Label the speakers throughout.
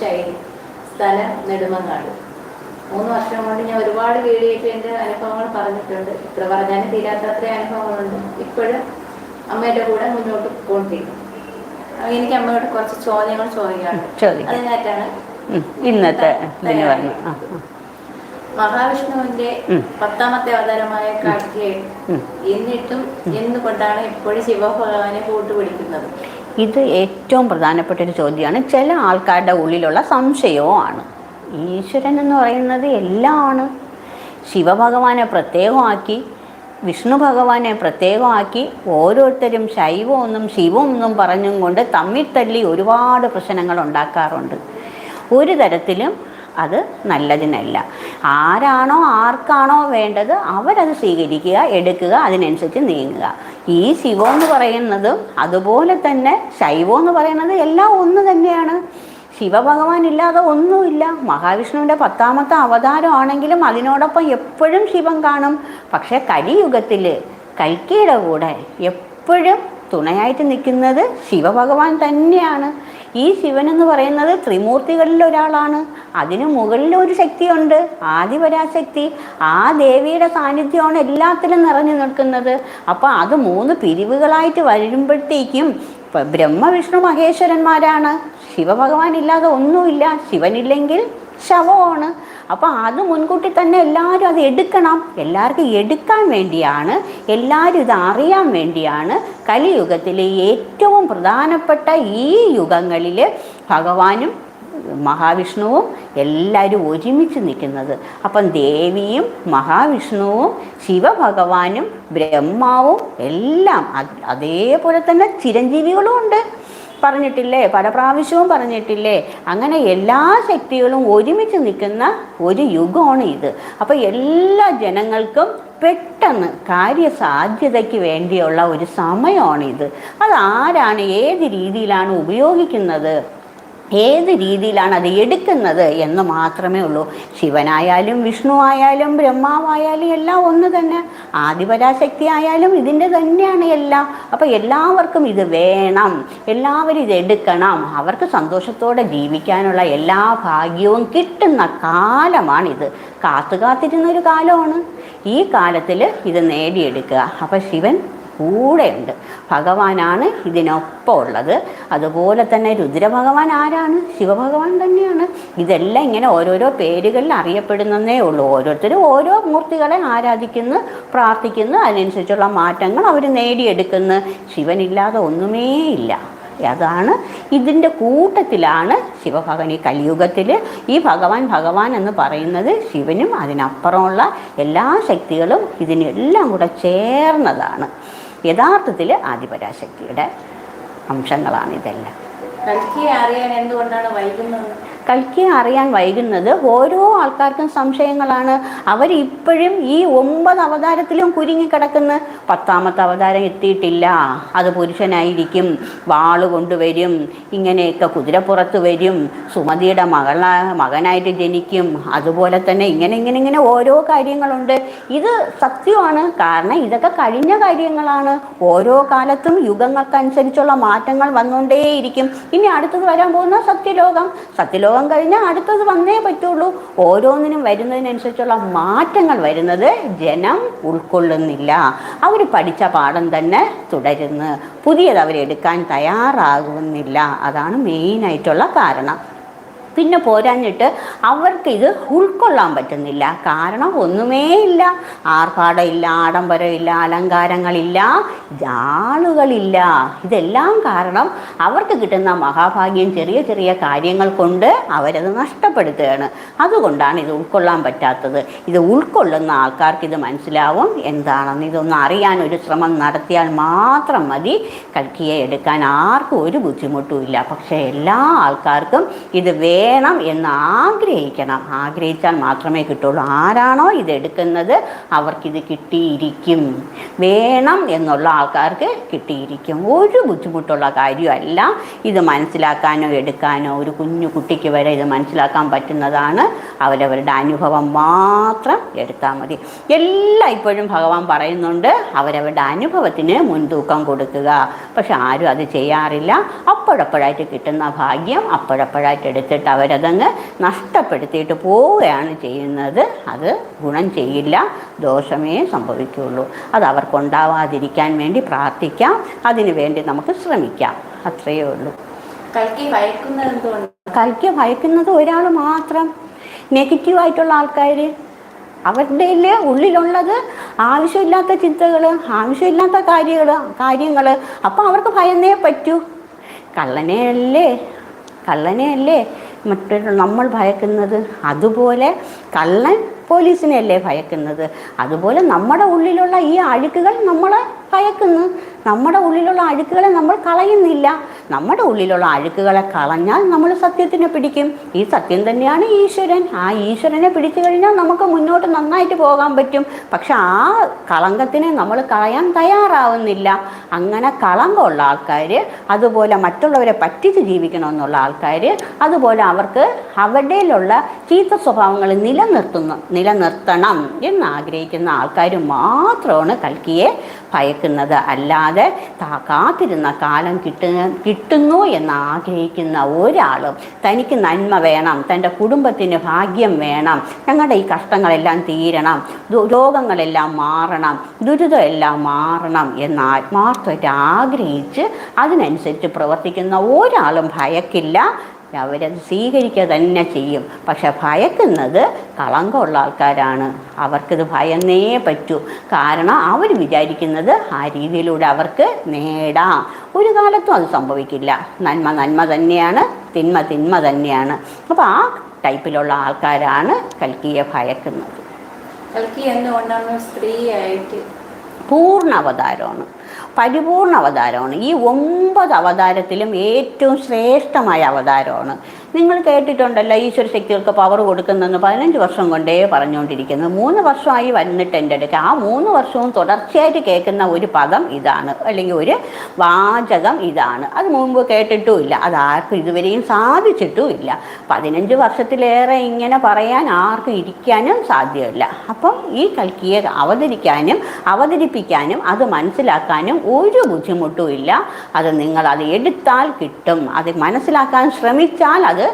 Speaker 1: ശൈലി സ്ഥലം നെടുമങ്ങാട്. മൂന്ന് വർഷം കൊണ്ട് ഞാൻ ഒരുപാട് വീഡിയോയ്ക്ക് എന്റെ അനുഭവങ്ങൾ പറഞ്ഞിട്ടുണ്ട്. ഇത്ര പറഞ്ഞാലും തീരാത്തത്ര അനുഭവങ്ങളുണ്ട്. ഇപ്പോഴും അമ്മയുടെ കൂടെ മുന്നോട്ട് കൊണ്ടിരിക്കും എനിക്ക് അമ്മയോട് കുറച്ച് ചോദ്യങ്ങൾ ചോദിക്കാറുണ്ട്
Speaker 2: ചോദിക്കാം.
Speaker 1: അതിനായിട്ടാണ്
Speaker 2: ഇന്നത്തെ.
Speaker 1: മഹാവിഷ്ണുവിന്റെ പത്താമത്തെ അവതാരമായ
Speaker 2: ഉം.
Speaker 1: എന്നിട്ടും എന്തുകൊണ്ടാണ് ഇപ്പോഴും ശിവഭഗവാനെ കൂട്ടുപിടിക്കുന്നത്.
Speaker 2: ഇത് ഏറ്റവും പ്രധാനപ്പെട്ട ഒരു ചോദ്യമാണ്. ചില ആൾക്കാരുടെ ഉള്ളിലുള്ള സംശയവുമാണ് ഈശ്വരൻ എന്ന് പറയുന്നത് എല്ലാമാണ് ശിവഭഗവാനെ പ്രത്യേകമാക്കി വിഷ്ണു ഭഗവാനെ പ്രത്യേകമാക്കി ഓരോരുത്തരും ശൈവമൊന്നും ശിവമൊന്നും പറഞ്ഞും കൊണ്ട് തമ്മിൽ തല്ലി ഒരുപാട് പ്രശ്നങ്ങൾ ഉണ്ടാക്കാറുണ്ട്. ഒരു തരത്തിലും അത് നല്ലതിനല്ല. ആരാണോ ആർക്കാണോ വേണ്ടത് അവരത് സ്വീകരിക്കുക എടുക്കുക അതിനനുസരിച്ച് നീങ്ങുക. ഈ ശിവം എന്ന് പറയുന്നതും അതുപോലെ തന്നെ ശൈവം എന്ന് പറയുന്നത് എല്ലാം ഒന്ന് തന്നെയാണ്. ശിവഭഗവാൻ ഇല്ലാതെ ഒന്നുമില്ല മഹാവിഷ്ണുവിന്റെ പത്താമത്തെ അവതാരമാണെങ്കിലും അതിനോടൊപ്പം എപ്പോഴും ശിവൻ കാണും. പക്ഷേ കലിയുഗത്തിൽ കൽക്കിയുടെ കൂടെ എപ്പോഴും തുണയായിട്ട് നിൽക്കുന്നത് ശിവഭഗവാൻ തന്നെയാണ്. ഈ ശിവൻ എന്ന് പറയുന്നത് ത്രിമൂർത്തികളിൽ ഒരാളാണ്. അതിന് മുകളിൽ ഒരു ശക്തിയുണ്ട്. ആദിപരാശക്തി. ആ ദേവിയുടെ സാന്നിധ്യമാണ് എല്ലാത്തിലും നിറഞ്ഞു നിൽക്കുന്നത്. അപ്പോൾ അത് മൂന്ന് പിരിവുകളായിട്ട് വരുമ്പോഴത്തേക്കും ബ്രഹ്മവിഷ്ണു ബ്രഹ്മ വിഷ്ണു മഹേശ്വരന്മാരാണ്. ശിവഭഗവാൻ ഇല്ലാതെ ഒന്നുമില്ല. ശിവനില്ലെങ്കിൽ ശവമാണ്. അപ്പോൾ അത് മുൻകൂട്ടി തന്നെ എല്ലാവരും അത് എടുക്കണം. എല്ലാവർക്കും എടുക്കാൻ വേണ്ടിയാണ്. എല്ലാവരും ഇത് അറിയാൻ വേണ്ടിയാണ്. കലിയുഗത്തിലെ ഏറ്റവും പ്രധാനപ്പെട്ട ഈ യുഗങ്ങളിൽ ഭഗവാനും മഹാവിഷ്ണുവും എല്ലാവരും ഒരുമിച്ച് നിൽക്കുന്നത്. അപ്പം ദേവിയും മഹാവിഷ്ണുവും ശിവഭഗവാനും ബ്രഹ്മാവും എല്ലാം അതേപോലെ തന്നെ ചിരഞ്ജീവികളും ഉണ്ട്. പറഞ്ഞിട്ടില്ലേ? പല പ്രാവശ്യവും പറഞ്ഞിട്ടില്ലേ? അങ്ങനെ എല്ലാ ശക്തികളും ഒരുമിച്ച് നിൽക്കുന്ന ഒരു യുഗമാണ് ഇത്. അപ്പോൾ എല്ലാ ജനങ്ങൾക്കും പെട്ടെന്ന് കാര്യസാധ്യതയ്ക്ക് വേണ്ടിയുള്ള ഒരു സമയമാണിത്. അത് ആരാണ് ഏത് രീതിയിലാണ് ഉപയോഗിക്കുന്നത്? ഏത് രീതിയിലാണ് അത് എടുക്കുന്നത് എന്ന് മാത്രമേ ഉള്ളൂ. ശിവനായാലും വിഷ്ണു ആയാലും ബ്രഹ്മാവായാലും എല്ലാം ഒന്ന് തന്നെ. ആദിപരാശക്തി ആയാലും ഇതിന്റെ തന്നെയാണ് എല്ലാം. അപ്പോൾ എല്ലാവർക്കും ഇത് വേണം. എല്ലാവരും ഇത് എടുക്കണം. അവർക്ക് സന്തോഷത്തോടെ ജീവിക്കാനുള്ള എല്ലാ ഭാഗ്യവും കിട്ടുന്ന കാലമാണിത്. കാത്തു കാത്തിരുന്നൊരു കാലമാണ്. ഈ കാലത്തിൽ ഇത് നേടിയെടുക്കുക. അപ്പോൾ ശിവൻ കൂടെയുണ്ട്. ഭഗവാനാണ് ഇതിനൊപ്പം ഉള്ളത് അതുപോലെ തന്നെ രുദ്രഭഗവാൻ ആരാണ്? ശിവഭഗവാൻ തന്നെയാണ്. ഇതെല്ലാം ഇങ്ങനെ ഓരോരോ പേരുകളിൽ അറിയപ്പെടുന്നതേ ഉള്ളൂ. ഓരോരുത്തരും ഓരോ മൂർത്തികളെ ആരാധിക്കുന്നു പ്രാർത്ഥിക്കുന്നു അതിനനുസരിച്ചുള്ള മാറ്റങ്ങൾ അവർ നേടിയെടുക്കുന്നു. ശിവനില്ലാതെ ഒന്നുമേ ഇല്ല അതാണ് ഇതിന്റെ കൂട്ടത്തിലാണ് ശിവഭഗവാൻ ഈ കലിയുഗത്തിൽ ഈ ഭഗവാൻ ഭഗവാൻ എന്ന് പറയുന്നത് ശിവനും അതിനപ്പുറമുള്ള എല്ലാ ശക്തികളും ഇതിനെല്ലാം കൂടെ ചേർന്നതാണ്. യഥാർത്ഥത്തിൽ ആദിപരാശക്തിയുടെ അംശങ്ങളാണ് ഇതെല്ലാം.
Speaker 1: അറിയാൻ എന്തുകൊണ്ടാണ് വൈകുന്നത്?
Speaker 2: കൽക്കിയെ അറിയാൻ വൈകുന്നത് ഓരോ ആൾക്കാർക്കും സംശയങ്ങളാണ്. അവരിപ്പോഴും ഈ ഒമ്പത് അവതാരത്തിലും കുരുങ്ങിക്കിടക്കുന്ന പത്താമത്തെ അവതാരം എത്തിയിട്ടില്ല. അത് പുരുഷനായിരിക്കും. വാൾ കൊണ്ടുവരും. ഇങ്ങനെയൊക്കെ കുതിരപ്പുറത്ത് വരും. സുമതിയുടെ മകള മകനായിട്ട് ജനിക്കും. അതുപോലെ തന്നെ ഇങ്ങനെ ഇങ്ങനെ ഇങ്ങനെ ഓരോ കാര്യങ്ങളുണ്ട്. ഇത് സത്യമാണ്. കാരണം ഇതൊക്കെ കഴിഞ്ഞ കാര്യങ്ങളാണ്. ഓരോ കാലത്തും യുഗങ്ങൾക്കനുസരിച്ചുള്ള മാറ്റങ്ങൾ വന്നുകൊണ്ടേയിരിക്കും. ഇനി അടുത്തത് വരാൻ പോകുന്ന സത്യലോകം. സത്യലോകം കഴിഞ്ഞാൽ അടുത്തത് വന്നേ പറ്റുള്ളൂ. ഓരോന്നിനും വരുന്നതിനനുസരിച്ചുള്ള മാറ്റങ്ങൾ വരുന്നത് ജനം ഉൾക്കൊള്ളുന്നില്ല. അവർ പഠിച്ച പാഠം തന്നെ തുടരുന്നു. പുതിയത് അവരെടുക്കാൻ തയ്യാറാകുന്നില്ല. അതാണ് മെയിനായിട്ടുള്ള കാരണം. പിന്നെ പോരാഞ്ഞിട്ട് അവർക്ക് ഇത് ഉൾക്കൊള്ളാൻ പറ്റുന്നില്ല. കാരണം ഒന്നുമേ ഇല്ല. ആർഭാടമില്ല ആഡംബരമില്ല അലങ്കാരങ്ങളില്ല ആളുകളില്ല ഇതെല്ലാം കാരണം അവർക്ക് കിട്ടുന്ന മഹാഭാഗ്യം ചെറിയ ചെറിയ കാര്യങ്ങൾ കൊണ്ട് അവരത് നഷ്ടപ്പെടുത്തുകയാണ്. അതുകൊണ്ടാണ് ഇത് ഉൾക്കൊള്ളാൻ പറ്റാത്തത്. ഇത് ഉൾക്കൊള്ളുന്ന ആൾക്കാർക്ക് ഇത് മനസ്സിലാവും എന്താണെന്ന്. ഇതൊന്ന് അറിയാൻ ഒരു ശ്രമം നടത്തിയാൽ മാത്രം മതി. കൽക്കിയെ എടുക്കാൻ ആർക്കും ഒരു ബുദ്ധിമുട്ടുമില്ല. പക്ഷേ എല്ലാ ആൾക്കാർക്കും ഇത് വേ വേണം എന്ന് ആഗ്രഹിക്കണം. ആഗ്രഹിച്ചാൽ മാത്രമേ കിട്ടുള്ളൂ. ആരാണോ ഇത് എടുക്കുന്നത് അവർക്കിത് കിട്ടിയിരിക്കും. വേണം എന്നുള്ള ആൾക്കാർക്ക് കിട്ടിയിരിക്കും. ഒരു ബുദ്ധിമുട്ടുള്ള കാര്യമല്ല. ഇത് മനസ്സിലാക്കാനോ എടുക്കാനോ ഒരു കുഞ്ഞു കുട്ടിക്ക് വരെ ഇത് മനസ്സിലാക്കാൻ പറ്റുന്നതാണ്. അവരവരുടെ അനുഭവം മാത്രം എടുത്താൽ മതി. എല്ലാം ഇപ്പോഴും ഭഗവാൻ പറയുന്നുണ്ട് അവരവരുടെ അനുഭവത്തിന് മുൻതൂക്കം കൊടുക്കുക. പക്ഷെ ആരും അത് ചെയ്യാറില്ല. അപ്പോഴപ്പോഴായിട്ട് കിട്ടുന്ന ഭാഗ്യം അപ്പോഴപ്പോഴായിട്ട് എടുത്തിട്ട് അവരതങ്ങ് നഷ്ടപ്പെടുത്തിയിട്ട് പോവുകയാണ് ചെയ്യുന്നത്. അത് ഗുണം ചെയ്യില്ല ദോഷമേ സംഭവിക്കുകയുള്ളൂ. അത് അവർക്കുണ്ടാവാതിരിക്കാൻ വേണ്ടി പ്രാർത്ഥിക്കാം അതിനു വേണ്ടി നമുക്ക് ശ്രമിക്കാം. അത്രയേ ഉള്ളൂ.
Speaker 1: കൽക്കി ഭയക്കുന്നത്
Speaker 2: ഒരാൾ മാത്രം. നെഗറ്റീവായിട്ടുള്ള ആൾക്കാർ അവരുടെ ഉള്ളിലുള്ളത് ആവശ്യമില്ലാത്ത ചിന്തകൾ ആവശ്യമില്ലാത്ത കാര്യങ്ങൾ കാര്യങ്ങൾ അപ്പം അവർക്ക് ഭയന്നേ പറ്റൂ. കള്ളനെ അല്ലേ? മറ്റൊരു നമ്മൾ ഭയക്കുന്നത് അതുപോലെ കള്ളൻ പോലീസിനെയല്ലേ ഭയക്കുന്നത്? അതുപോലെ നമ്മുടെ ഉള്ളിലുള്ള ഈ അഴുക്കുകൾ നമ്മളെ ഭയക്കുന്നു. നമ്മുടെ ഉള്ളിലുള്ള അഴുക്കുകളെ നമ്മൾ കളയുന്നില്ല. നമ്മുടെ ഉള്ളിലുള്ള അഴുക്കുകളെ കളഞ്ഞാൽ നമ്മൾ സത്യത്തിനെ പിടിക്കും. ഈ സത്യം തന്നെയാണ് ഈശ്വരൻ. ആ ഈശ്വരനെ പിടിച്ചു കഴിഞ്ഞാൽ നമുക്ക് മുന്നോട്ട് നന്നായിട്ട് പോകാൻ പറ്റും. പക്ഷെ ആ കളങ്കത്തിനെ നമ്മൾ കളയാൻ തയ്യാറാവുന്നില്ല. അങ്ങനെ കളങ്കമുള്ള ആൾക്കാർ അതുപോലെ മറ്റുള്ളവരെ പറ്റിച്ച് ജീവിക്കണമെന്നുള്ള ആൾക്കാർ അതുപോലെ അവർക്ക് അവരുടെയിലുള്ള ചീത്ത സ്വഭാവങ്ങൾ നിലനിർത്തുന്നു നിലനിർത്തണം എന്ന് ആഗ്രഹിക്കുന്ന ആൾക്കാർ മാത്രമാണ് കൽക്കിയെ ഭയക്കുന്നത്. അല്ലാതെ കാത്തിരുന്ന കാലം കിട്ടുക കിട്ടുന്നു എന്ന് ആഗ്രഹിക്കുന്ന ഒരാളും തനിക്ക് നന്മ വേണം തന്റെ കുടുംബത്തിന് ഭാഗ്യം വേണം ഞങ്ങളുടെ ഈ കഷ്ടങ്ങളെല്ലാം തീരണം രോഗങ്ങളെല്ലാം മാറണം ദുരിതമെല്ലാം മാറണം എന്ന് ആത്മാർത്ഥമായിട്ട് ആഗ്രഹിച്ച് അതിനനുസരിച്ച് പ്രവർത്തിക്കുന്ന ഒരാളും ഭയക്കില്ല അവരത് സ്വീകരിക്കുക തന്നെ ചെയ്യും. പക്ഷെ ഭയക്കുന്നത് കളങ്കമുള്ള ആൾക്കാരാണ്. അവർക്കിത് ഭയന്നേ പറ്റൂ. കാരണം അവർ വിചാരിക്കുന്നത് ആ രീതിയിലൂടെ അവർക്ക് നേടാം. ഒരു കാലത്തും അത് സംഭവിക്കില്ല. നന്മ നന്മ തന്നെയാണ് തിന്മ തിന്മ തന്നെയാണ്. അപ്പോൾ ആ ടൈപ്പിലുള്ള ആൾക്കാരാണ് കൽക്കിയെ ഭയക്കുന്നത്.
Speaker 1: കൽക്കി എന്തുകൊണ്ടാണ് സ്ത്രീയായിട്ട്?
Speaker 2: പൂർണ അവതാരമാണ് പരിപൂർണ അവതാരമാണ്. ഈ ഒമ്പത് അവതാരത്തിലും ഏറ്റവും ശ്രേഷ്ഠമായ അവതാരമാണ് നിങ്ങൾ കേട്ടിട്ടുണ്ടല്ലോ ഈശ്വര ശക്തികൾക്ക് പവർ കൊടുക്കുന്നെന്ന് പതിനഞ്ച് വർഷം കൊണ്ടേ പറഞ്ഞുകൊണ്ടിരിക്കുന്നത്. മൂന്ന് വർഷമായി വന്നിട്ട് എന്റെ അടുക്ക് ആ മൂന്ന് വർഷവും തുടർച്ചയായിട്ട് കേൾക്കുന്ന ഒരു പദം ഇതാണ്. അല്ലെങ്കിൽ ഒരു വാചകം ഇതാണ്. അത് മുമ്പ് കേട്ടിട്ടുമില്ല. അത് ആർക്കും ഇതുവരെയും സാധിച്ചിട്ടുമില്ല. പതിനഞ്ച് വർഷത്തിലേറെ ഇങ്ങനെ പറയാൻ ആർക്കും ഇരിക്കാനും സാധ്യമല്ല. അപ്പം ഈ കൽക്കിയെ അവതരിക്കാനും അവതരിപ്പിക്കാനും അത് മനസ്സിലാക്കാനും ഒരു ബുദ്ധിമുട്ടും ഇല്ല അത് നിങ്ങൾ അത് എടുത്താൽ കിട്ടും. അത് മനസ്സിലാക്കാൻ ശ്രമിച്ചാൽ അത്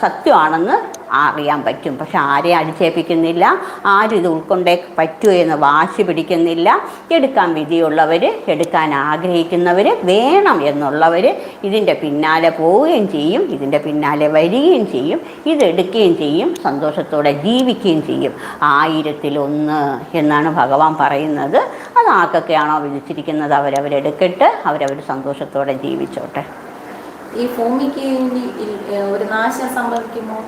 Speaker 2: സത്യമാണെന്ന് അറിയാൻ പറ്റും. പക്ഷെ ആരെയും അടിച്ചേൽപ്പിക്കുന്നില്ല. ആരും ഇത് ഉൾക്കൊണ്ടേ പറ്റൂ എന്ന് വാശി പിടിക്കുന്നില്ല. എടുക്കാൻ വിധിയുള്ളവർ എടുക്കാൻ ആഗ്രഹിക്കുന്നവർ വേണം എന്നുള്ളവർ ഇതിന്റെ പിന്നാലെ പോവുകയും ചെയ്യും. ഇതിന്റെ പിന്നാലെ വരികയും ചെയ്യും. ഇതെടുക്കുകയും ചെയ്യും. സന്തോഷത്തോടെ ജീവിക്കുകയും ചെയ്യും. ആയിരത്തിലൊന്ന് എന്നാണ് ഭഗവാൻ പറയുന്നത്. അത് ആർക്കൊക്കെയാണോ വിധിച്ചിരിക്കുന്നത്? അവരവരെടുക്കട്ടെ. അവരവർ സന്തോഷത്തോടെ ജീവിച്ചോട്ടെ.
Speaker 1: ഈ ഭൂമിക്ക് ഒരു നാശം സംഭവിക്കുമോ?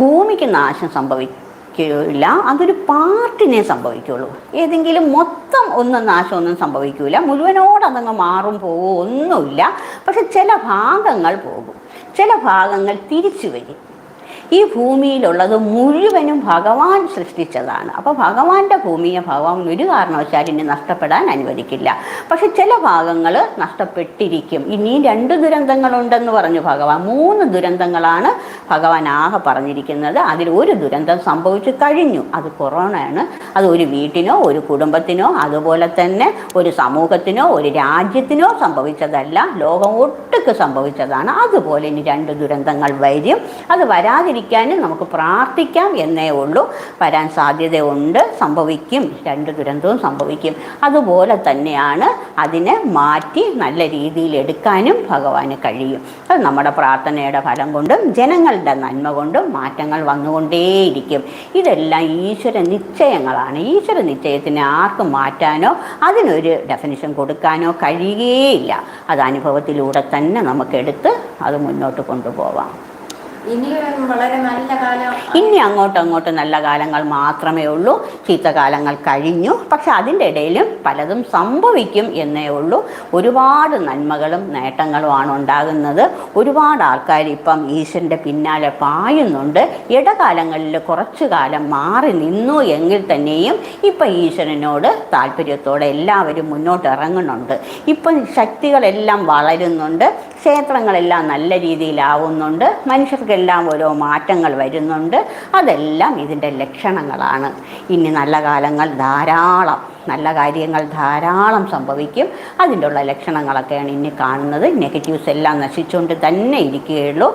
Speaker 2: ഭൂമിക്ക് നാശം സംഭവിക്കില്ല. അതൊരു പാർട്ടിനെ സംഭവിക്കുള്ളൂ. ഏതെങ്കിലും മൊത്തം ഒന്നും നാശമൊന്നും സംഭവിക്കില്ല മുഴുവനോട് അതങ്ങ് മാറും പോവോ ഒന്നുമില്ല. പക്ഷെ ചില ഭാഗങ്ങൾ പോകും. ചില ഭാഗങ്ങൾ തിരിച്ചു വരും. ഈ ഭൂമിയിലുള്ളത് മുഴുവനും ഭഗവാൻ സൃഷ്ടിച്ചതാണ്. അപ്പോൾ ഭഗവാന്റെ ഭൂമിയെ ഭഗവാൻ ഒരു കാരണവശാലും ഇനി നഷ്ടപ്പെടാൻ അനുവദിക്കില്ല. പക്ഷെ ചില ഭാഗങ്ങൾ നഷ്ടപ്പെട്ടിരിക്കും. ഇനിയും രണ്ട് ദുരന്തങ്ങളുണ്ടെന്ന് പറഞ്ഞു ഭഗവാൻ. മൂന്ന് ദുരന്തങ്ങളാണ് ഭഗവാൻ ആകെ പറഞ്ഞിരിക്കുന്നത്. അതിൽ ഒരു ദുരന്തം സംഭവിച്ചു കഴിഞ്ഞു. അത് കൊറോണയാണ്. അത് ഒരു വീട്ടിനോ ഒരു കുടുംബത്തിനോ അതുപോലെ തന്നെ ഒരു സമൂഹത്തിനോ ഒരു രാജ്യത്തിനോ സംഭവിച്ചതല്ല. ലോകം ഒട്ടുക്ക് സംഭവിച്ചതാണ്. അതുപോലെ ഇനി രണ്ട് ദുരന്തങ്ങൾ വരും. അത് വരാതിരിക്കാനും നമുക്ക് പ്രാർത്ഥിക്കാം എന്നേ ഉള്ളൂ. വരാൻ സാധ്യതയുണ്ട്. സംഭവിക്കും. രണ്ട് ദുരന്തവും സംഭവിക്കും. അതുപോലെ തന്നെയാണ് അതിനെ മാറ്റി നല്ല രീതിയിൽ എടുക്കാനും ഭഗവാന് കഴിയും. അത് നമ്മുടെ പ്രാർത്ഥനയുടെ ഫലം കൊണ്ടും ജനങ്ങളുടെ നന്മ കൊണ്ടും മാറ്റങ്ങൾ വന്നുകൊണ്ടേയിരിക്കും. ഇതെല്ലാം ഈശ്വര നിശ്ചയങ്ങളാണ്. ഈശ്വര നിശ്ചയത്തിന് ആർക്കും മാറ്റാനോ അതിനൊരു ഡെഫിനിഷൻ കൊടുക്കാനോ കഴിയുകയില്ല അത് അനുഭവത്തിലൂടെ തന്നെ നമുക്കെടുത്ത് അത് മുന്നോട്ട് കൊണ്ടുപോവാം. ഇനി അങ്ങോട്ടും അങ്ങോട്ടും നല്ല കാലങ്ങൾ മാത്രമേ ഉള്ളൂ. ചീത്ത കാലങ്ങൾ കഴിഞ്ഞു. പക്ഷെ അതിന്റെ ഇടയിലും പലതും സംഭവിക്കും എന്നേ ഉള്ളൂ. ഒരുപാട് നന്മകളും നേട്ടങ്ങളുമാണ് ഉണ്ടാകുന്നത്. ഒരുപാട് ആൾക്കാർ ഇപ്പം ഈശ്വരന്റെ പിന്നാലെ പായുന്നുണ്ട്. ഇടകാലങ്ങളിൽ കുറച്ചു കാലം മാറി നിന്നു എങ്കിൽ തന്നെയും ഇപ്പം ഈശ്വരനോട് താല്പര്യത്തോടെ എല്ലാവരും മുന്നോട്ട് ഇറങ്ങുന്നുണ്ട്. ഇപ്പം ശക്തികളെല്ലാം വളരുന്നുണ്ട്. ക്ഷേത്രങ്ങളെല്ലാം നല്ല രീതിയിലാവുന്നുണ്ട്. മനുഷ്യർക്കെല്ലാം ഓരോ മാറ്റങ്ങൾ വരുന്നുണ്ട്. അതെല്ലാം ഇതിന്റെ ലക്ഷണങ്ങളാണ്. ഇനി നല്ല കാലങ്ങൾ ധാരാളം നല്ല കാര്യങ്ങൾ ധാരാളം സംഭവിക്കും. അതിന്റെ ഉള്ള ലക്ഷണങ്ങളൊക്കെയാണ് ഇനി കാണുന്നത്. നെഗറ്റീവ്സ് എല്ലാം നശിച്ചുകൊണ്ട് തന്നെ ഇരിക്കുകയുള്ളൂ.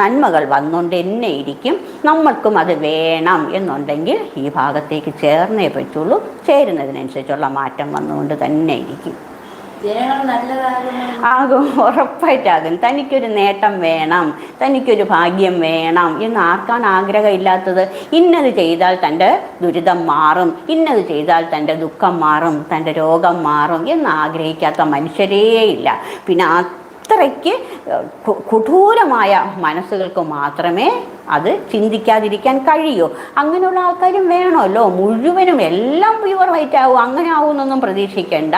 Speaker 2: നന്മകൾ വന്നുകൊണ്ട് തന്നെ ഇരിക്കും. നമ്മൾക്കും അത് വേണം എന്നുണ്ടെങ്കിൽ ഈ ഭാഗത്തേക്ക് ചേർന്നേ പറ്റുള്ളൂ. ചേരുന്നതിനനുസരിച്ചുള്ള മാറ്റം വന്നുകൊണ്ട് തന്നെ ഇരിക്കും. ആകും ഉറപ്പായിട്ടാകും തനിക്കൊരു നേട്ടം വേണം തനിക്കൊരു ഭാഗ്യം വേണം എന്ന് ആർക്കാണ് ആഗ്രഹമില്ലാത്തത്? ഇന്നത് ചെയ്താൽ തന്റെ ദുരിതം മാറും ഇന്നത് ചെയ്താൽ തന്റെ ദുഃഖം മാറും തന്റെ രോഗം മാറും എന്ന് ആഗ്രഹിക്കാത്ത മനുഷ്യരേ ഇല്ല പിന്നെ അത്രയ്ക്ക് കൊടൂരമായ മനസ്സുകൾക്ക് മാത്രമേ അത് ചിന്തിക്കാതിരിക്കാൻ കഴിയോ. അങ്ങനെയുള്ള ആൾക്കാരും വേണമല്ലോ. മുഴുവനും എല്ലാം പ്യുവർ വൈറ്റ് ആവും. അങ്ങനെ ആവുമെന്നൊന്നും പ്രതീക്ഷിക്കേണ്ട.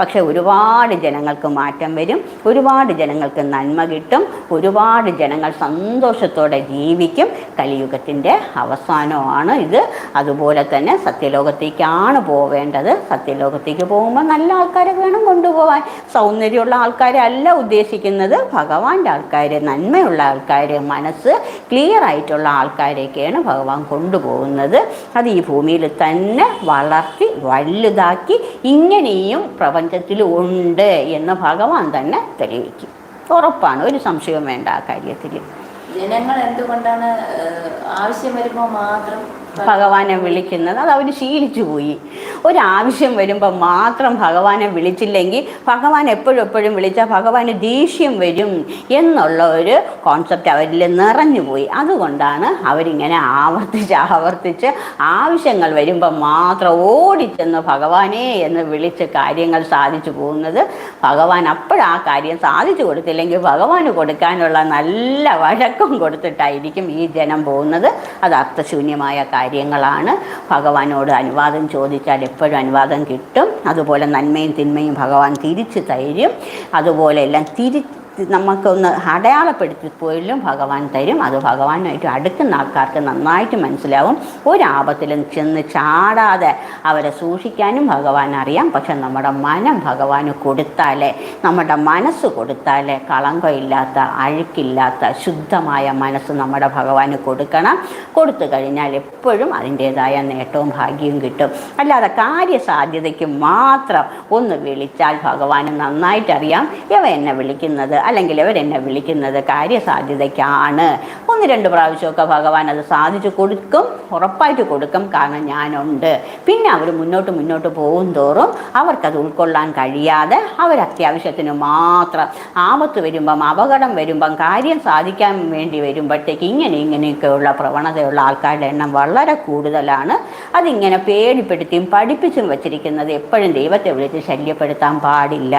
Speaker 2: പക്ഷെ ഒരുപാട് ജനങ്ങൾക്ക് മാറ്റം വരും. ഒരുപാട് ജനങ്ങൾക്ക് നന്മ കിട്ടും. ഒരുപാട് ജനങ്ങൾ സന്തോഷത്തോടെ ജീവിക്കും. കലിയുഗത്തിന്റെ അവസാനമാണ് ഇത്. അതുപോലെ തന്നെ സത്യലോകത്തേക്കാണ് പോവേണ്ടത്. സത്യലോകത്തേക്ക് പോകുമ്പോൾ നല്ല ആൾക്കാരെ വേണം കൊണ്ടുപോകാൻ സൗന്ദര്യമുള്ള ആൾക്കാരെ അല്ല ഉദ്ദേശിക്കുന്നത്. ഭഗവാന്റെ ആൾക്കാർ നന്മയുള്ള ആൾക്കാർ മനസ്സ് ക്ലിയർ ആയിട്ടുള്ള ആൾക്കാരെയൊക്കെയാണ് ഭഗവാൻ കൊണ്ടുപോകുന്നത്. അത് ഈ ഭൂമിയിൽ തന്നെ വളർത്തി വലുതാക്കി ഇങ്ങനെയും പ്രപഞ്ചത്തിൽ ഉണ്ട് എന്ന് ഭഗവാൻ തന്നെ തെളിയിക്കും. ഉറപ്പാണ് ഒരു സംശയം വേണ്ട ആ കാര്യത്തിൽ.
Speaker 1: ജനങ്ങൾ എന്തുകൊണ്ടാണ് ആവശ്യം വരുമ്പോൾ മാത്രം
Speaker 2: ഭഗവാനെ വിളിക്കുന്നത്. അത് അവർ ശീലിച്ചു പോയി. ഒരാവശ്യം വരുമ്പോൾ മാത്രം ഭഗവാനെ വിളിച്ചില്ലെങ്കിൽ ഭഗവാൻ എപ്പോഴും എപ്പോഴും വിളിച്ചാൽ ഭഗവാന് ദേഷ്യം വരും എന്നുള്ള ഒരു കോൺസെപ്റ്റ് അവരിൽ നിറഞ്ഞു പോയി. അതുകൊണ്ടാണ് അവരിങ്ങനെ ആവർത്തിച്ച് ആവർത്തിച്ച് ആവശ്യങ്ങൾ വരുമ്പോൾ മാത്രം ഓടിച്ചെന്ന് ഭഗവാനെ എന്ന് വിളിച്ച് കാര്യങ്ങൾ സാധിച്ചു പോകുന്നത്. ഭഗവാൻ അപ്പോഴാ കാര്യം സാധിച്ചു കൊടുത്തില്ലെങ്കിൽ ഭഗവാന് കൊടുക്കാനുള്ള നല്ല വഴക്കം കൊടുത്തിട്ടായിരിക്കും ഈ ജനം പോകുന്നത്. അത് അർത്ഥശൂന്യമായ കാര്യങ്ങളാണ്. ഭഗവാനോട് അനുവാദം ചോദിച്ചാൽ എപ്പോഴും അനുവാദം കിട്ടും. അതുപോലെ നന്മയും തിന്മയും ഭഗവാൻ തിരിച്ചു തരും. അതുപോലെ എല്ലാം തിരി നമുക്കൊന്ന് അടയാളപ്പെടുത്തി പോയാലും ഭഗവാൻ തരും. അത് ഭഗവാനുമായിട്ട് അടുക്കുന്ന ആൾക്കാർക്ക് നന്നായിട്ട് മനസ്സിലാവും. ഒരാപത്തിലും ചെന്ന് ചാടാതെ അവരെ സൂക്ഷിക്കാനും ഭഗവാൻ അറിയാം. പക്ഷെ നമ്മുടെ മനം ഭഗവാന് കൊടുത്താലേ നമ്മുടെ മനസ്സ് കൊടുത്താലേ കളങ്കമില്ലാത്ത അഴുക്കില്ലാത്ത ശുദ്ധമായ മനസ്സ് നമ്മുടെ ഭഗവാന് കൊടുക്കണം. കൊടുത്തു കഴിഞ്ഞാൽ എപ്പോഴും അതിന്റേതായ നേട്ടവും ഭാഗ്യവും കിട്ടും. അല്ലാതെ കാര്യസാധ്യതയ്ക്ക് മാത്രം ഒന്ന് വിളിച്ചാൽ ഭഗവാന് നന്നായിട്ടറിയാം. ഇവ എന്നെ വിളിക്കുന്നത് അല്ലെങ്കിൽ അവരെന്നെ വിളിക്കുന്നത് കാര്യസാധ്യതയ്ക്കാണ്. ഒന്ന് രണ്ട് പ്രാവശ്യമൊക്കെ ഭഗവാൻ അത് സാധിച്ചു കൊടുക്കും ഉറപ്പായിട്ട് കൊടുക്കും കാരണം ഞാനുണ്ട്. പിന്നെ അവർ മുന്നോട്ട് മുന്നോട്ട് പോകും തോറും അവർക്കത് ഉൾക്കൊള്ളാൻ കഴിയാതെ അവർ അത്യാവശ്യത്തിന് മാത്രം ആപത്ത് വരുമ്പം അപകടം വരുമ്പം കാര്യം സാധിക്കാൻ വേണ്ടി വരുമ്പോഴത്തേക്ക് ഇങ്ങനെ ഇങ്ങനെയൊക്കെയുള്ള പ്രവണതയുള്ള ആൾക്കാരുടെ എണ്ണം വളരെ കൂടുതലാണ്. അതിങ്ങനെ പേടിപ്പെടുത്തിയും പഠിപ്പിച്ചും വച്ചിരിക്കുന്നത് എപ്പോഴും ദൈവത്തെ വിളിച്ച് ശല്യപ്പെടുത്താൻ പാടില്ല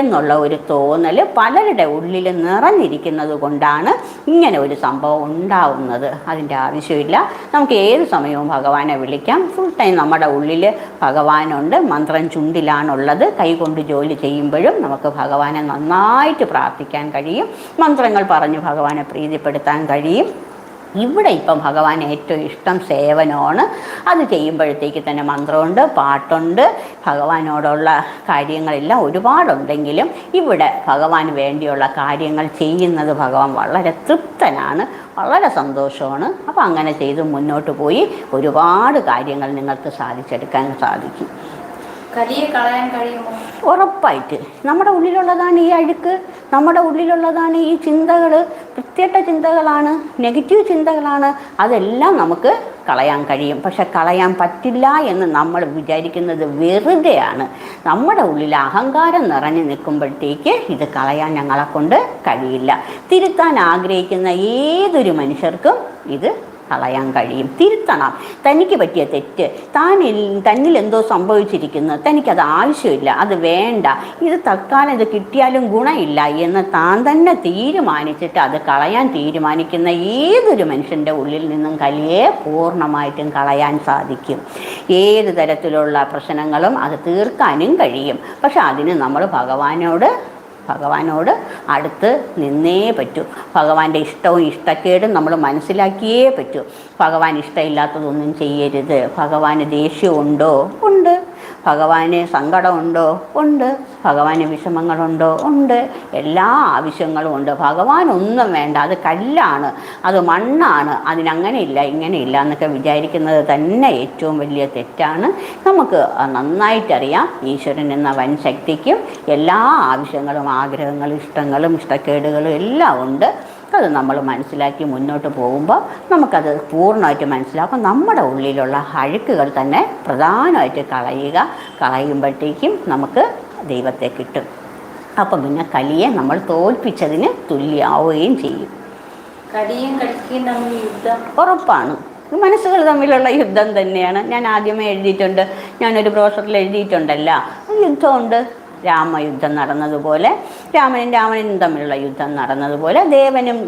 Speaker 2: എന്നുള്ള ഒരു തോന്നൽ പലരുടെ ഉള്ളിൽ നിറഞ്ഞിരിക്കുന്നത് കൊണ്ടാണ് ഇങ്ങനെ ഒരു സംഭവം ഉണ്ടാവുന്നത്. അതിന്റെ ആവശ്യമില്ല. നമുക്ക് ഏത് സമയവും ഭഗവാനെ വിളിക്കാം. ഫുൾ ടൈം നമ്മുടെ ഉള്ളിൽ ഭഗവാനുണ്ട്. മന്ത്രം ചുണ്ടിലാണുള്ളത്. കൈകൊണ്ട് ജോലി ചെയ്യുമ്പോഴും നമുക്ക് ഭഗവാനെ നന്നായിട്ട് പ്രാർത്ഥിക്കാൻ കഴിയും. മന്ത്രങ്ങൾ പറഞ്ഞ് ഭഗവാനെ പ്രീതിപ്പെടുത്താൻ കഴിയും. ഇവിടെ ഇപ്പം ഭഗവാൻ ഏറ്റവും ഇഷ്ടം സേവനമാണ്. അത് ചെയ്യുമ്പോഴത്തേക്ക് തന്നെ മന്ത്രമുണ്ട് പാട്ടുണ്ട്. ഭഗവാനോടുള്ള കാര്യങ്ങളെല്ലാം ഒരുപാടുണ്ടെങ്കിലും ഇവിടെ ഭഗവാന് വേണ്ടിയുള്ള കാര്യങ്ങൾ ചെയ്യുന്നത് ഭഗവാൻ വളരെ തൃപ്തനാണ് വളരെ സന്തോഷമാണ്. അപ്പോൾ അങ്ങനെ ചെയ്ത് മുന്നോട്ട് പോയി ഒരുപാട് കാര്യങ്ങൾ നിങ്ങൾക്ക് സാധിച്ചെടുക്കാൻ സാധിക്കും.
Speaker 1: കലിയെ കളയാൻ കഴിയുമോ?
Speaker 2: ഉറപ്പായിട്ട്. നമ്മുടെ ഉള്ളിലുള്ളതാണ് ഈ അഴുക്ക് നമ്മുടെ ഉള്ളിലുള്ളതാണ് ഈ ചിന്തകൾ വൃത്തികെട്ട ചിന്തകളാണ് നെഗറ്റീവ് ചിന്തകളാണ്. അതെല്ലാം നമുക്ക് കളയാൻ കഴിയും. പക്ഷെ കളയാൻ പറ്റില്ല എന്ന് നമ്മൾ വിചാരിക്കുന്നത് വെറുതെയാണ്. നമ്മുടെ ഉള്ളിൽ അഹങ്കാരം നിറഞ്ഞു നിൽക്കുമ്പോഴത്തേക്ക് ഇത് കളയാൻ ഞങ്ങളെ കൊണ്ട് കഴിയില്ല. തിരുത്താൻ ആഗ്രഹിക്കുന്ന ഏതൊരു മനുഷ്യർക്കും ഇത് കളയാൻ കഴിയും. തിരുത്തണം. തനിക്ക് പറ്റിയ തെറ്റ്. താൻ തന്നിൽ എന്തോ സംഭവിച്ചിരിക്കുന്നു. തനിക്കത് ആവശ്യമില്ല. അത് വേണ്ട. ഇത് തൽക്കാലം ഇത് കിട്ടിയാലും ഗുണമില്ല എന്ന് താൻ തന്നെ തീരുമാനിച്ചിട്ട് അത് കളയാൻ തീരുമാനിക്കുന്ന ഏതൊരു മനുഷ്യന്റെ ഉള്ളിൽ നിന്നും കലിയെ പൂർണമായിട്ടും കളയാൻ സാധിക്കും. ഏത് തരത്തിലുള്ള പ്രശ്നങ്ങളും അത് തീർക്കാനും കഴിയും. പക്ഷെ അതിന് നമ്മൾ ഭഗവാനോട് ഭഗവാനോട് അടുത്ത് നിന്നേ പറ്റൂ. ഭഗവാന്റെ ഇഷ്ടവും ഇഷ്ടക്കേടും നമ്മൾ മനസ്സിലാക്കിയേ പറ്റൂ. ഭഗവാൻ ഇഷ്ടമില്ലാത്തതൊന്നും ചെയ്യരുത്. ഭഗവാന് ദേഷ്യമുണ്ടോ ഉണ്ട്. ഭഗവാന് സങ്കടമുണ്ടോ? ഉണ്ട്. ഭഗവാന് വിഷമങ്ങളുണ്ടോ? ഉണ്ട്. എല്ലാ ആവശ്യങ്ങളും ഉണ്ട്. ഭഗവാൻ ഒന്നും വേണ്ട. അത് കല്ലാണ്. അത് മണ്ണാണ്. അതിനങ്ങനെ അതിനങ്ങനെയില്ല ഇങ്ങനെയില്ല എന്നൊക്കെ വിചാരിക്കുന്നത് തന്നെ ഏറ്റവും വലിയ തെറ്റാണ്. നമുക്ക് നന്നായിട്ടറിയാം. ഈശ്വരൻ എന്ന വൻ ശക്തിക്കും എല്ലാ ആവശ്യങ്ങളും ആഗ്രഹങ്ങളും ഇഷ്ടങ്ങളും ഇഷ്ടക്കേടുകളും എല്ലാം ഉണ്ട്. അത് നമ്മൾ മനസ്സിലാക്കി മുന്നോട്ട് പോകുമ്പോൾ നമുക്കത് പൂർണമായിട്ട് മനസ്സിലാക്കും. നമ്മുടെ ഉള്ളിലുള്ള അഴുക്കുകൾ തന്നെ പ്രധാനമായിട്ട് കളയുക. കളയുമ്പോഴത്തേക്കും നമുക്ക് ദൈവത്തെ കിട്ടും. അപ്പം പിന്നെ കലിയെ നമ്മൾ തോൽപ്പിച്ചതിന് തുല്യമാവുകയും ചെയ്യും.
Speaker 1: തമ്മിൽ യുദ്ധം.
Speaker 2: ഉറപ്പാണ്. മനസ്സുകൾ തമ്മിലുള്ള യുദ്ധം തന്നെയാണ്. ഞാൻ ആദ്യമേ എഴുതിയിട്ടുണ്ട്. ഞാനൊരു ബ്രോഷറിൽ എഴുതിയിട്ടുണ്ടല്ല. യുദ്ധമുണ്ട്. രാമയുദ്ധം നടന്നതുപോലെ രാമനും രാവണനും തമ്മിലുള്ള യുദ്ധം നടന്നതുപോലെ ദേവനും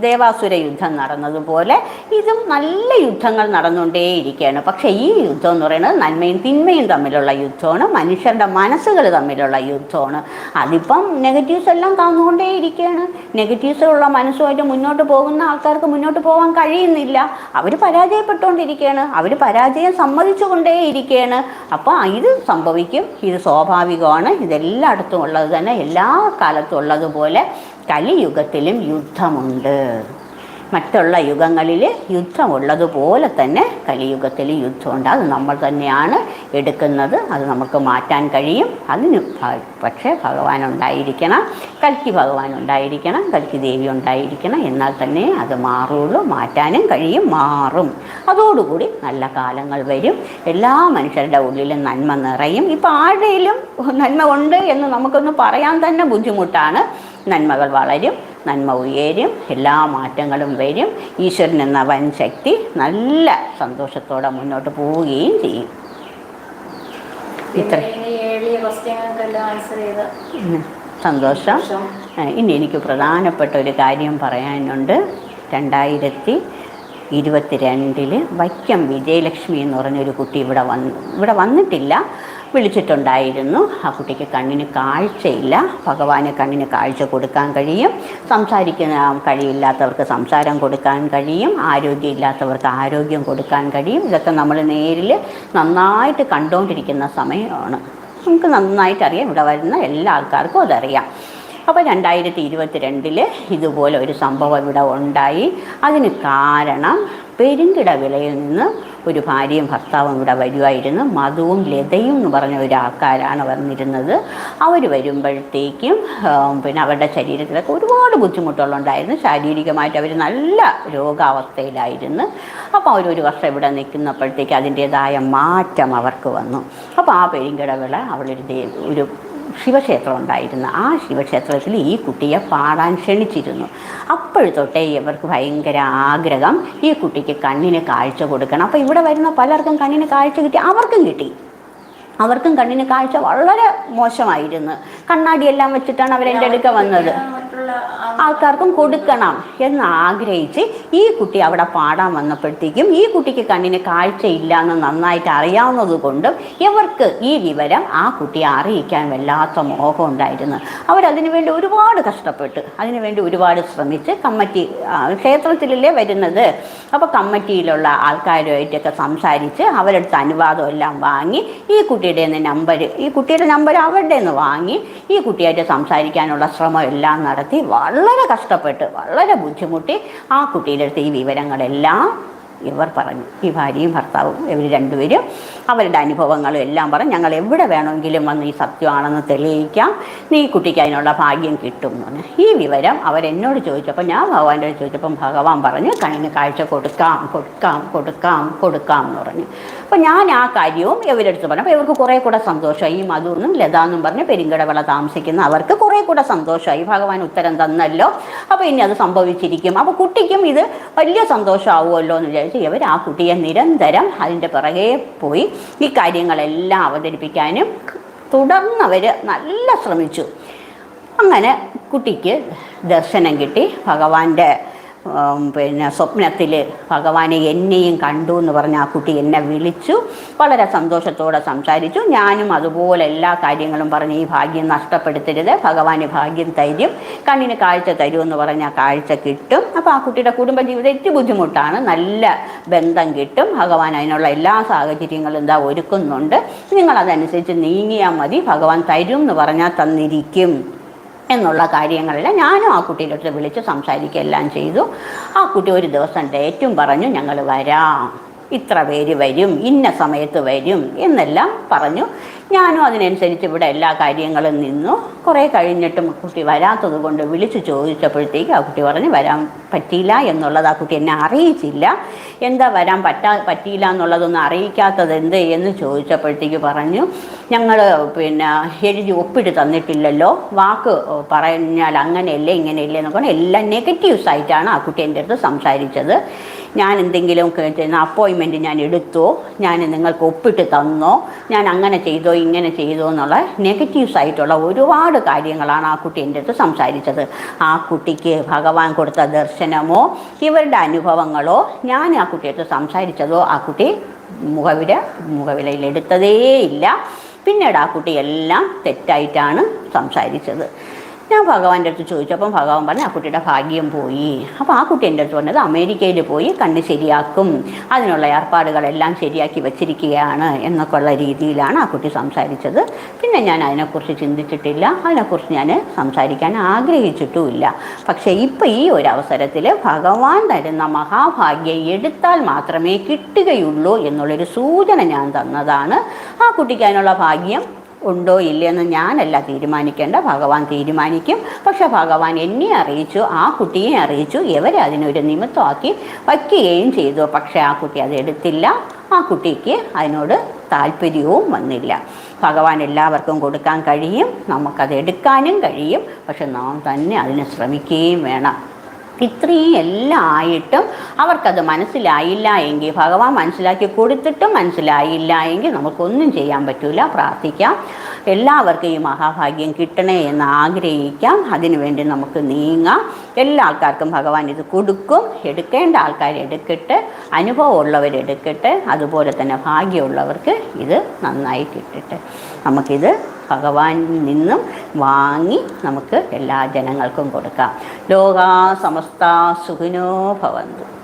Speaker 2: ദേവാസുര യുദ്ധം നടന്നതുപോലെ ഇതും നല്ല യുദ്ധങ്ങൾ നടന്നുകൊണ്ടേയിരിക്കുകയാണ്. പക്ഷേ ഈ യുദ്ധം എന്ന് പറയുന്നത് നന്മയും തിന്മയും തമ്മിലുള്ള യുദ്ധമാണ് മനുഷ്യരുടെ മനസ്സുകൾ തമ്മിലുള്ള യുദ്ധമാണ്. അതിപ്പം നെഗറ്റീവ്സ് എല്ലാം താന്നുകൊണ്ടേയിരിക്കുകയാണ്. നെഗറ്റീവ്സുള്ള മനസ്സുമായിട്ട് മുന്നോട്ട് പോകുന്ന ആൾക്കാർക്ക് മുന്നോട്ട് പോകാൻ കഴിയുന്നില്ല. അവർ പരാജയപ്പെട്ടുകൊണ്ടിരിക്കുകയാണ്. അവർ പരാജയം സമ്മതിച്ചുകൊണ്ടേയിരിക്കുകയാണ്. അപ്പോൾ ഇത് സംഭവിക്കും. ഇത് സ്വാഭാവികമാണ്. ഇതെല്ലായിടത്തും ഉള്ളത് തന്നെ. എല്ലാ കാലത്തും ഉള്ളതുപോലെ കലിയുഗത്തിലും യുദ്ധമുണ്ട്. മറ്റുള്ള യുഗങ്ങളിൽ യുദ്ധമുള്ളതുപോലെ തന്നെ കലിയുഗത്തിൽ യുദ്ധമുണ്ട്. അത് നമ്മൾ തന്നെയാണ് എടുക്കുന്നത്. അത് നമുക്ക് മാറ്റാൻ കഴിയും. അതിന് പക്ഷേ ഭഗവാൻ ഉണ്ടായിരിക്കണം. കൽക്കി ഭഗവാൻ ഉണ്ടായിരിക്കണം. കൽക്കി ദേവി ഉണ്ടായിരിക്കണം. എന്നാൽ തന്നെ അത് മാറുള്ളൂ. മാറ്റാനും കഴിയും. മാറും. അതോടുകൂടി നല്ല കാലങ്ങൾ വരും. എല്ലാ മനുഷ്യരുടെ ഉള്ളിലും നന്മ നിറയും. ഇപ്പം ആരുടെയിലും നന്മ ഉണ്ട് എന്ന് നമുക്കൊന്ന് പറയാൻ തന്നെ ബുദ്ധിമുട്ടാണ്. നന്മകൾ വളരും. നന്മ ഉയരും എല്ലാ മാറ്റങ്ങളും വരും. ഈശ്വരൻ എന്ന വൻ ശക്തി നല്ല സന്തോഷത്തോടെ മുന്നോട്ട് പോവുകയും ചെയ്യും. ഇത്ര. സന്തോഷം. ഇനി എനിക്ക് പ്രധാനപ്പെട്ട ഒരു കാര്യം പറയാനുണ്ട്. രണ്ടായിരത്തി ഇരുപത്തിരണ്ടിൽ വൈക്കം വിജയലക്ഷ്മി എന്ന് പറഞ്ഞൊരു കുട്ടി ഇവിടെ വന്ന്. ഇവിടെ വന്നിട്ടില്ല വിളിച്ചിട്ടുണ്ടായിരുന്നു. ആ കുട്ടിക്ക് കണ്ണിന് കാഴ്ചയില്ല. ഭഗവാന് കണ്ണിന് കാഴ്ച കൊടുക്കാൻ കഴിയും. സംസാരിക്കുന്ന കഴിയില്ലാത്തവർക്ക് സംസാരം കൊടുക്കാൻ കഴിയും. ആരോഗ്യമില്ലാത്തവർക്ക് ആരോഗ്യം കൊടുക്കാൻ കഴിയും. ഇതൊക്കെ നമ്മൾ നേരിൽ നന്നായിട്ട് കണ്ടുകൊണ്ടിരിക്കുന്ന സമയമാണ്. നമുക്ക് നന്നായിട്ട് അറിയാം ഇവിടെ വരുന്ന എല്ലാ ആൾക്കാർക്കും അതറിയാം. അപ്പോൾ രണ്ടായിരത്തി ഇരുപത്തിരണ്ടിൽ ഇതുപോലെ ഒരു സംഭവം ഇവിടെ ഉണ്ടായി. അതിന് കാരണം പെരുങ്കിട വിളയിൽ നിന്ന് ഒരു ഭാര്യയും ഭർത്താവും ഇവിടെ വരുമായിരുന്നു മധുവും ലതയും എന്ന് പറഞ്ഞ ഒരാൾക്കാരാണ് വന്നിരുന്നത്. അവർ വരുമ്പോഴത്തേക്കും പിന്നെ അവരുടെ ശരീരത്തിലൊക്കെ ഒരുപാട് ബുദ്ധിമുട്ടുകളുണ്ടായിരുന്നു ശാരീരികമായിട്ട് അവർ നല്ല രോഗാവസ്ഥയിലായിരുന്നു. അപ്പോൾ അവർ ഒരു വർഷം ഇവിടെ നിൽക്കുന്നപ്പോഴത്തേക്ക് അതിന്റേതായ മാറ്റം അവർക്ക് വന്നു. അപ്പോൾ ആ പെരുങ്കിടവിള അവളൊരു ദേ- ഒരു ശിവക്ഷേത്രം ഉണ്ടായിരുന്നു ആ ശിവക്ഷേത്രത്തിൽ ഈ കുട്ടിയെ പാടാൻ ക്ഷണിച്ചിരുന്നു. അപ്പോഴത്തൊട്ടേ തൊട്ടേ ഇവർക്ക് ഭയങ്കര ആഗ്രഹം ഈ കുട്ടിക്ക് കണ്ണിന് കാഴ്ച കൊടുക്കണം. അപ്പോൾ ഇവിടെ വരുന്ന പലർക്കും കണ്ണിന് കാഴ്ച കിട്ടി. അവർക്കും കിട്ടി. അവർക്കും കണ്ണിന് കാഴ്ച വളരെ മോശമായിരുന്നു. കണ്ണാടിയെല്ലാം വെച്ചിട്ടാണ് അവർ എന്റെ അടുക്ക വന്നത്. ആൾക്കാർക്കും കൊടുക്കണം എന്ന് ആഗ്രഹിച്ച് ഈ കുട്ടി അവിടെ പാടാൻ വന്നപ്പോഴത്തേക്കും ഈ കുട്ടിക്ക് കണ്ണിന് കാഴ്ചയില്ല എന്ന് നന്നായിട്ട് അറിയാവുന്നത് കൊണ്ടും ഇവർക്ക് ഈ വിവരം ആ കുട്ടിയെ അറിയിക്കാൻ വല്ലാത്ത മോഹം ഉണ്ടായിരുന്നു. അവരതിനു വേണ്ടി ഒരുപാട് കഷ്ടപ്പെട്ട്. അതിനുവേണ്ടി ഒരുപാട് ശ്രമിച്ച് കമ്മിറ്റി ക്ഷേത്രത്തിലല്ലേ വരുന്നത്? അപ്പോൾ കമ്മിറ്റിയിലുള്ള ആൾക്കാരുമായിട്ടൊക്കെ സംസാരിച്ച് അവരടുത്ത് അനുവാദം എല്ലാം വാങ്ങി ഈ കുട്ടിയുടെ നമ്പർ ഈ കുട്ടിയുടെ നമ്പർ അവരുടെ നിന്ന് വാങ്ങി ഈ കുട്ടിയായിട്ട് സംസാരിക്കാനുള്ള ശ്രമം എല്ലാം നടത്തി വളരെ കഷ്ടപ്പെട്ട് വളരെ ബുദ്ധിമുട്ടി ആ കുട്ടിയുടെ അടുത്ത് ഈ വിവരങ്ങളെല്ലാം ഇവർ പറഞ്ഞു. ഈ ഭാര്യയും ഭർത്താവും ഇവർ രണ്ടുപേരും അവരുടെ അനുഭവങ്ങളും എല്ലാം പറഞ്ഞ്. ഞങ്ങൾ എവിടെ വേണമെങ്കിലും വന്ന് ഈ സത്യമാണെന്ന് തെളിയിക്കാം. നീ കുട്ടിക്ക് അതിനുള്ള ഭാഗ്യം കിട്ടും എന്ന് പറഞ്ഞു. ഈ വിവരം അവരെന്നോട് ചോദിച്ചപ്പോൾ ഞാൻ ഭഗവാനോട് ചോദിച്ചപ്പം ഭഗവാൻ പറഞ്ഞു കണ്ണിന് കാഴ്ച കൊടുക്കാം കൊടുക്കാം കൊടുക്കാം കൊടുക്കാം എന്ന് പറഞ്ഞു. അപ്പോൾ ഞാൻ ആ കാര്യവും ഇവരെടുത്ത് പറഞ്ഞു. അപ്പോൾ ഇവർക്ക് കുറേ കൂടെ സന്തോഷമായി. ഈ ലത എന്നും പറഞ്ഞ് പെരിങ്കടവിള താമസിക്കുന്ന അവർക്ക് കുറേ കൂടെ സന്തോഷമായി. ഭഗവാൻ ഉത്തരം തന്നല്ലോ. അപ്പോൾ ഇനി അത് സംഭവിച്ചിരിക്കും. അപ്പോൾ കുട്ടിക്കും ഇത് വലിയ സന്തോഷമാവുമല്ലോ എന്ന് വിചാരിച്ചു. അതനുസരിച്ച് ഇവർ ആ കുട്ടിയെ നിരന്തരം അതിന്റെ പിറകെ പോയി ഈ കാര്യങ്ങളെല്ലാം അവതരിപ്പിക്കാനും തുടർന്നവർ നല്ല ശ്രമിച്ചു. അങ്ങനെ കുട്ടിക്ക് ദർശനം കിട്ടി. ഭഗവാന്റെ പിന്നെ സ്വപ്നത്തിൽ ഭഗവാനെ എന്നെയും കണ്ടു എന്ന് പറഞ്ഞ ആ കുട്ടി എന്നെ വിളിച്ചു. വളരെ സന്തോഷത്തോടെ സംസാരിച്ചു. ഞാനും അതുപോലെ എല്ലാ കാര്യങ്ങളും പറഞ്ഞ് ഈ ഭാഗ്യം നഷ്ടപ്പെടുത്തരുത് ഭഗവാന് ഭാഗ്യം തരും കണ്ണിന് കാഴ്ച തരുമെന്ന് പറഞ്ഞാൽ കാഴ്ച കിട്ടും. അപ്പോൾ ആ കുട്ടിയുടെ കുടുംബജീവിതം ഏറ്റവും ബുദ്ധിമുട്ടാണ്. നല്ല ബന്ധം കിട്ടും. ഭഗവാൻ അതിനുള്ള എല്ലാ സാഹചര്യങ്ങളും എന്താ ഒരുക്കുന്നുണ്ട്. നിങ്ങളതനുസരിച്ച് നീങ്ങിയാൽ മതി. ഭഗവാൻ തരും എന്ന് പറഞ്ഞാൽ തന്നിരിക്കും. എന്നുള്ള കാര്യങ്ങളെല്ലാം ഞാനും ആ കുട്ടിയിലൊട്ട് വിളിച്ച് സംസാരിക്കുകയെല്ലാം ചെയ്തു. ആ കുട്ടി ഒരു ദിവസം ഡേറ്റും പറഞ്ഞു ഞങ്ങൾ വരാം. ഇത്ര പേര് വരും ഇന്ന സമയത്ത് വരും എന്നെല്ലാം പറഞ്ഞു. ഞാനും അതിനനുസരിച്ച് ഇവിടെ എല്ലാ കാര്യങ്ങളും നിന്നു. കുറേ കഴിഞ്ഞിട്ടും കുട്ടി വരാത്തത് കൊണ്ട് വിളിച്ച് ചോദിച്ചപ്പോഴത്തേക്ക് ആ കുട്ടി പറഞ്ഞ് വരാൻ പറ്റിയില്ല എന്നുള്ളത് ആ കുട്ടി എന്നെ അറിയിച്ചില്ല. എന്താ വരാൻ പറ്റാ പറ്റിയില്ല എന്നുള്ളതൊന്നും അറിയിക്കാത്തത് എന്ത്? എന്ന് ചോദിച്ചപ്പോഴത്തേക്ക് പറഞ്ഞു ഞങ്ങൾ പിന്നെ എഴുതി ഒപ്പിട്ട് തന്നിട്ടില്ലല്ലോ. വാക്ക് പറഞ്ഞാൽ അങ്ങനെയല്ലേ ഇങ്ങനെയല്ലേ എന്നൊക്കെ എല്ലാം നെഗറ്റീവ്സ് ആയിട്ടാണ് ആ കുട്ടി എന്റെ അടുത്ത് സംസാരിച്ചത്. ഞാൻ എന്തെങ്കിലും കേട്ടിരുന്ന അപ്പോയിൻമെന്റ് ഞാൻ എടുത്തോ ഞാൻ നിങ്ങൾക്ക് ഒപ്പിട്ട് തന്നോ ഞാൻ അങ്ങനെ ചെയ്തോ ഇങ്ങനെ ചെയ്തോ എന്നുള്ള നെഗറ്റീവ്സ് ആയിട്ടുള്ള ഒരുപാട് കാര്യങ്ങളാണ് ആ കുട്ടി എന്റെ അടുത്ത് സംസാരിച്ചത്. ആ കുട്ടിക്ക് ഭഗവാൻ കൊടുത്ത ദർശനമോ ഇവരുടെ അനുഭവങ്ങളോ ഞാൻ ആ കുട്ടിയടുത്ത് സംസാരിച്ചതോ ആ കുട്ടി മുഖവില മുഖവിലയിൽ എടുത്തതേ ഇല്ല പിന്നീട് ആ കുട്ടി എല്ലാം തെറ്റായിട്ടാണ് സംസാരിച്ചത്. ഞാൻ ഭഗവാന്റെ അടുത്ത് ചോദിച്ചു അപ്പം ഭഗവാൻ പറഞ്ഞു ആ കുട്ടിയുടെ ഭാഗ്യം പോയി. അപ്പോൾ ആ കുട്ടി എന്റെ അടുത്ത് പറഞ്ഞത്? അമേരിക്കയിൽ പോയി കണ്ണ് ശരിയാക്കും. അതിനുള്ള ഏർപ്പാടുകളെല്ലാം ശരിയാക്കി വെച്ചിരിക്കുകയാണ് എന്നൊക്കെ ഉള്ള രീതിയിലാണ് ആ കുട്ടി സംസാരിച്ചത്. പിന്നെ ഞാൻ അതിനെക്കുറിച്ച് ചിന്തിച്ചിട്ടില്ല. അതിനെക്കുറിച്ച് ഞാൻ സംസാരിക്കാൻ ആഗ്രഹിച്ചിട്ടുമില്ല. പക്ഷേ ഇപ്പോൾ ഈ ഒരു അവസരത്തിൽ ഭഗവാൻ തരുന്ന മഹാഭാഗ്യം എടുത്താൽ മാത്രമേ കിട്ടുകയുള്ളൂ എന്നുള്ളൊരു സൂചന ഞാൻ തന്നതാണ്. ആ കുട്ടിക്ക് അതിനുള്ള ഭാഗ്യം ഉണ്ടോ ഇല്ലയെന്ന് ഞാനല്ല തീരുമാനിക്കേണ്ട. ഭഗവാൻ തീരുമാനിക്കും. പക്ഷെ ഭഗവാൻ എന്നെ അറിയിച്ചു ആ കുട്ടിയെ അറിയിച്ചു ഇവരെ അതിനൊരു നിമിത്തമാക്കി വയ്ക്കുകയും ചെയ്തു. പക്ഷേ ആ കുട്ടി അത് എടുത്തില്ല. ആ കുട്ടിക്ക് അതിനോട് താല്പര്യവും വന്നില്ല. ഭഗവാൻ എല്ലാവർക്കും കൊടുക്കാൻ കഴിയും. നമുക്കത് എടുക്കാനും കഴിയും. പക്ഷെ നാം തന്നെ അതിന് ശ്രമിക്കുകയും വേണം. ഇത്രയും എല്ലാം ആയിട്ടും അവർക്കത് മനസ്സിലായില്ല എങ്കിൽ ഭഗവാൻ മനസ്സിലാക്കി കൊടുത്തിട്ടും മനസ്സിലായില്ല എങ്കിൽ നമുക്കൊന്നും ചെയ്യാൻ പറ്റില്ല പ്രാർത്ഥിക്കാം. എല്ലാവർക്കും ഈ മഹാഭാഗ്യം കിട്ടണേ എന്ന് ആഗ്രഹിക്കാം. അതിനുവേണ്ടി നമുക്ക് നീങ്ങാം. എല്ലാ ആൾക്കാർക്കും ഭഗവാൻ ഇത് കൊടുക്കും. എടുക്കേണ്ട ആൾക്കാർ എടുക്കട്ടെ. അനുഭവമുള്ളവരെടുക്കട്ടെ അതുപോലെ തന്നെ ഭാഗ്യമുള്ളവർക്ക് ഇത് നന്നായി കിട്ടട്ടെ. നമുക്കിത് ഭഗവാനിൽ നിന്നും വാങ്ങി നമുക്ക് എല്ലാ ജനങ്ങൾക്കും കൊടുക്കാം. ലോകാ സമസ്ത സുഖിനോ ഭവന്തു.